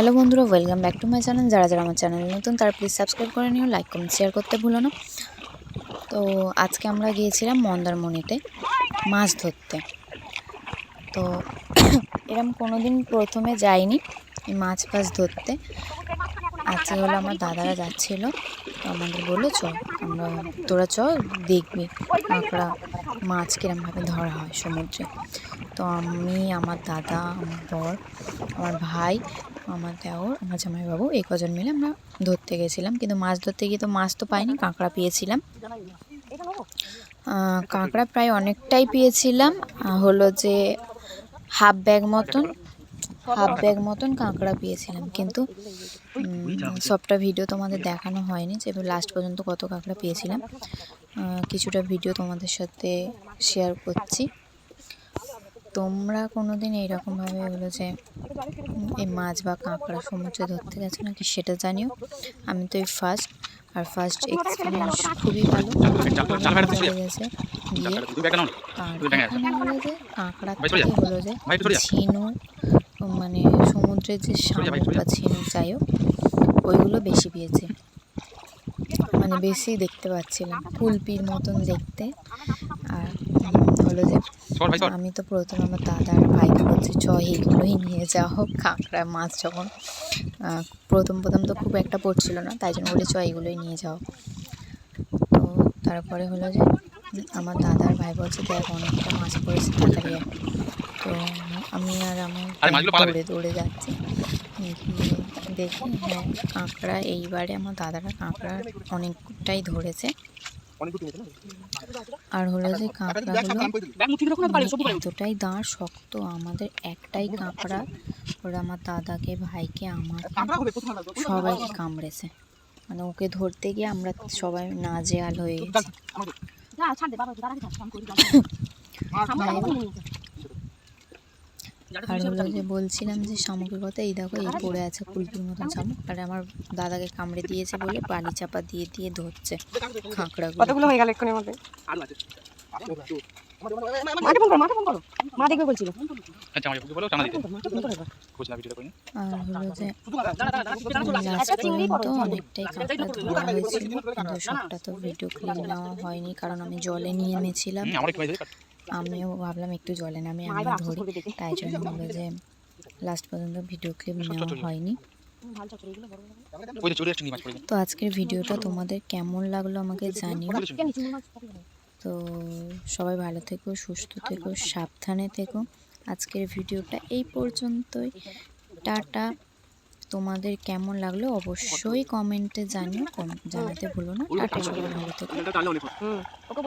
Hello বন্ধুরা welcome back to my channel যারা যারা আমার চ্যানেল নতুন, তারা প্লিজ সাবস্ক্রাইব করে নিও লাইক কমেন্ট শেয়ার করতে ভুলো না। তো আজকে আমরা গিয়েছিলাম মন্দারমণিতে মাছ ধরতে। তো এরম কোনো দিন প্রথমে যাইনি মাছ ফাছ ধরতে। আজকে হলো আমার দাদারা যাচ্ছিল, তো আমাদের বলল, চ, আমরা, তোরা চ, দেখবি কাঁকড়া মাছ কীরমভাবে ধরা হয় সমুদ্রে। তো আমি, আমার দাদা, আমার বর, আমার ভাই আমার দেওর, আমার জামাইবাবু, এই কজন মিলে আমরা ধরতে গেছিলাম। কিন্তু মাছ ধরতে গিয়ে তো মাছ তো পাইনি, কাঁকড়া পেয়েছিলাম। কাঁকড়া প্রায় অনেকটাই পেয়েছিলাম। হলো যে হাফ ব্যাগ মতন, হাফ ব্যাগ মতন কাঁকড়া পেয়েছিলাম। কিন্তু সবটা ভিডিও তোমাদের দেখানো হয়নি যে লাস্ট পর্যন্ত কত কাঁকড়া পেয়েছিলাম। কিছুটা ভিডিও তোমাদের সাথে শেয়ার করছি। তোমরা কোনো দিন এইরকমভাবে হলো যে এই মাছ বা কাঁকড়া সমুদ্রে ধরতে গেছো নাকি সেটা জানিও। আমি তো এই ফার্স্ট আর ফার্স্ট এক্সপিরিয়েন্স খুবই ভালো। গিয়ে আর যে কাঁকড়া থেকে হলো যে ঝিনুক মানে সমুদ্রের যে শামুক বা ঝিনুক যাই হোক ওইগুলো বেশি পেয়েছে। মানে বেশি দেখতে পাচ্ছিলাম কুলপির মতন দেখতে। আর হলো যে আমি তো প্রথম আমার দাদার ভাইকে বলছি চ এইগুলোই নিয়ে যাওয়া হোক কাঁকড়া মাছ যখন প্রথম প্রথম তো খুব একটা পড়ছিল না তাই জন্য বলি চ এইগুলোই নিয়ে যাও তো তারপরে হলো যে আমার দাদার ভাই বলছে দেখ অনেকটা মাছ পড়েছে তাড়াতাড়ি তো আমি আর আমার। দৌড়ে দৌড়ে যাচ্ছি দেখি হ্যাঁ কাঁকড়া এইবারে আমার দাদারা কাঁকড়া অনেকটাই ধরেছে। আর হলো যে কাঁকড়াগুলো এতটাই দাঁড় শক্ত আমাদের একটাই কাঁকড়া। ওরা আমার দাদাকে ভাইকে আমার সবাইকে কামড়েছে। মানে ওকে ধরতে গিয়ে আমরা সবাই নাজেহাল হয়ে গেছি। আর হলো যে বলছিলাম যে শামুকের কথা এই দেখো এই পড়ে আছে কুলপির মতন শামুক আর আমার দাদাকে কামড়ে দিয়েছে বলে বালি চাপা দিয়ে দিয়ে ধরছে কাঁকড়াগুলো কতগুলো হয়ে গেল এক্ষুনি মধ্যে আচ্ছা সবটা তো ভিডিও ক্লিপ নেওয়া হয়নি কারণ আমি জলে নিয়ে এনেছিলাম আমিও ভাবলাম একটু জলে নামে আমি ধরি। তাই জন্য হলো যে লাস্ট পর্যন্ত ভিডিও ক্লিপ নেওয়া হয়নি। তো আজকের ভিডিওটা তোমাদের কেমন লাগল আমাকে জানিও। তো সবাই ভালো থেকো সুস্থ থেকো সাবধানে থেকো। আজকের ভিডিওটা এই পর্যন্তই। টাটা। তোমাদের কেমন লাগল অবশ্যই কমেন্টে জানিও কম- জানাতে ভুলো না। টাটা সবাই ভালো থেকো।